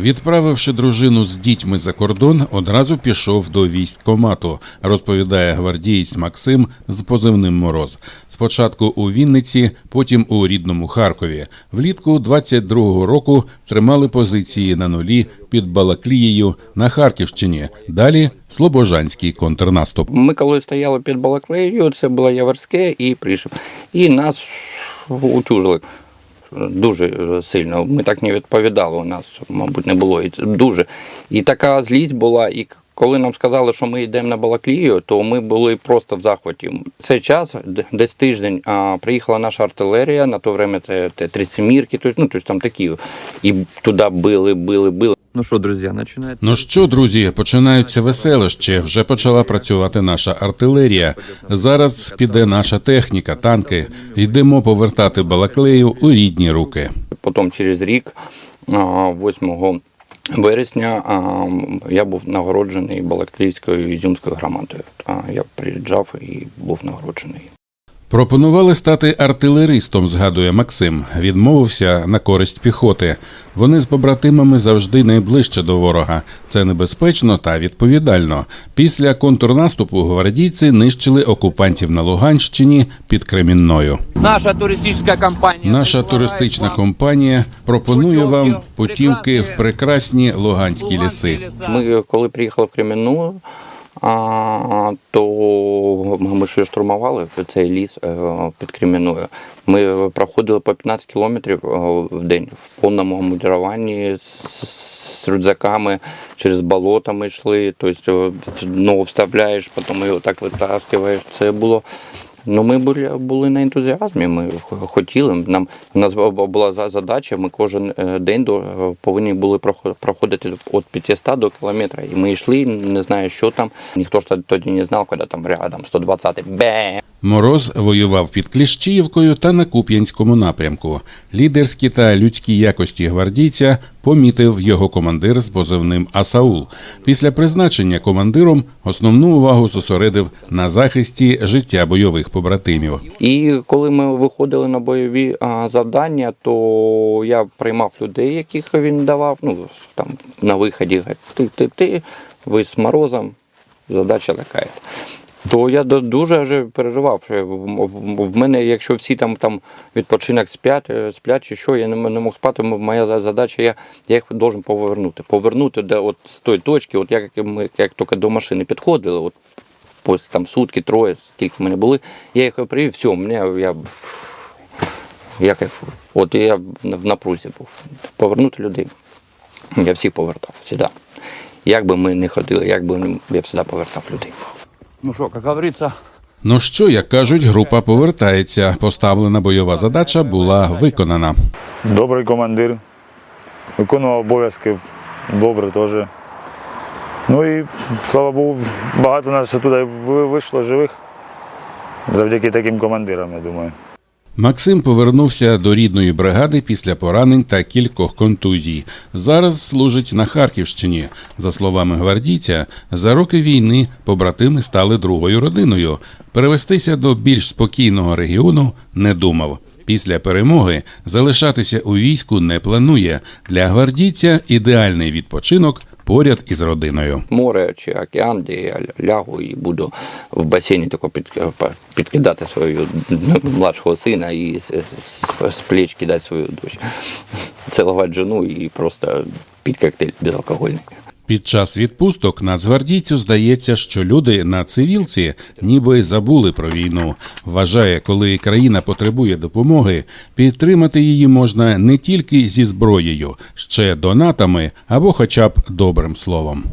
Відправивши дружину з дітьми за кордон, одразу пішов до військкомату, розповідає гвардієць Максим з позивним Мороз. Спочатку у Вінниці, потім у рідному Харкові. Влітку 22-го року тримали позиції на нулі під Балаклією на Харківщині. Далі Слобожанський контрнаступ. Ми коли стояли під Балаклеєю, це було Яворське і Пришип. І нас утюжили дуже е, сильно. Ми так не відповідали. У нас, мабуть, не було і дуже. І така злість була. І коли нам сказали, що ми йдемо на Балаклію, то ми були просто в захваті. Цей час, десь тиждень, а, приїхала наша артилерія, на то время це, 37-мірки, то, ну, тобто там такі. І туди били, били, били. Ну що, друзі, починається. Ну що, друзі, починаються веселощі. Вже почала працювати наша артилерія. Зараз піде наша техніка, танки. Йдемо повертати Балаклею у рідні руки. Потім через рік, а, 8 вересня, я був нагороджений Балаклійською ізюмською громадою. Я приїжджав і був нагороджений. Пропонували стати артилеристом, згадує Максим. Відмовився на користь піхоти. Вони з побратимами завжди найближче до ворога. Це небезпечно та відповідально. Після контрнаступу гвардійці нищили окупантів на Луганщині під Кремінною. Наша туристична компанія. Наша туристична компанія пропонує вам путівки в прекрасні луганські ліси. Ми коли приїхали в Кремінну, то ми ще штурмували цей ліс е, під Кремінною. Ми проходили по 15 кілометрів е, в день в повному мундируванні з, рюкзаками, через болото ми йшли, тобто ну, вставляєш, потім його так витаскиваєш. Це було. Ну, ми були, були на ентузіазмі. Ми хотіли. Нам у нас була за- задача. Ми кожен е, день до, е, повинні були прохо- проходити від 500 до кілометра. І ми йшли, не знаю, що там. Ніхто ж тоді не знав, коли там рядом 120 бе. Мороз воював під Кліщіївкою та на Куп'янському напрямку. Лідерські та людські якості гвардійця помітив його командир з позивним Асаул. Після призначення командиром основну увагу зосередив на захисті життя бойових побратимів. І коли ми виходили на бойові завдання, то я приймав людей, яких він давав. Ну там на виході ти, ти, ти, ви з морозом, задача така. То я дуже вже переживав. в- мене, якщо всі там, там відпочинок сплять, е, сплять чи що, я не, не мог спати. Моя задача, я, я їх должен повернути. Повернути де, от, з тої точки, от як ми як тільки до машини підходили, от там сутки, троє, скільки ми не були, я їх привів, все, мене я. Я. От я в напрузі був. Повернути людей. Я всіх повертав, завжди. Як би ми не ходили, як би я завжди повертав людей. Ну що, як говориться, Ну що, як кажуть, група повертається. Поставлена бойова задача була виконана. Добрий командир. Виконував обов'язки добре теж. Ну і слава Богу, багато нас туди вийшло живих завдяки таким командирам, я думаю. Максим повернувся до рідної бригади після поранень та кількох контузій. Зараз служить на Харківщині. За словами гвардійця, за роки війни побратими стали другою родиною. Перевестися до більш спокійного регіону не думав. Після перемоги залишатися у війську не планує. Для гвардійця ідеальний відпочинок поряд із родиною. Море чи океан, де я лягу і буду в басейні тако під, підкидати свою младшого сина і з плеч кидати свою дочь. Цілувати жену і просто під коктейль безалкогольний. Під час відпусток нацгвардійцю здається, що люди на цивілці ніби забули про війну. Вважає, коли країна потребує допомоги, підтримати її можна не тільки зі зброєю, ще донатами або хоча б добрим словом.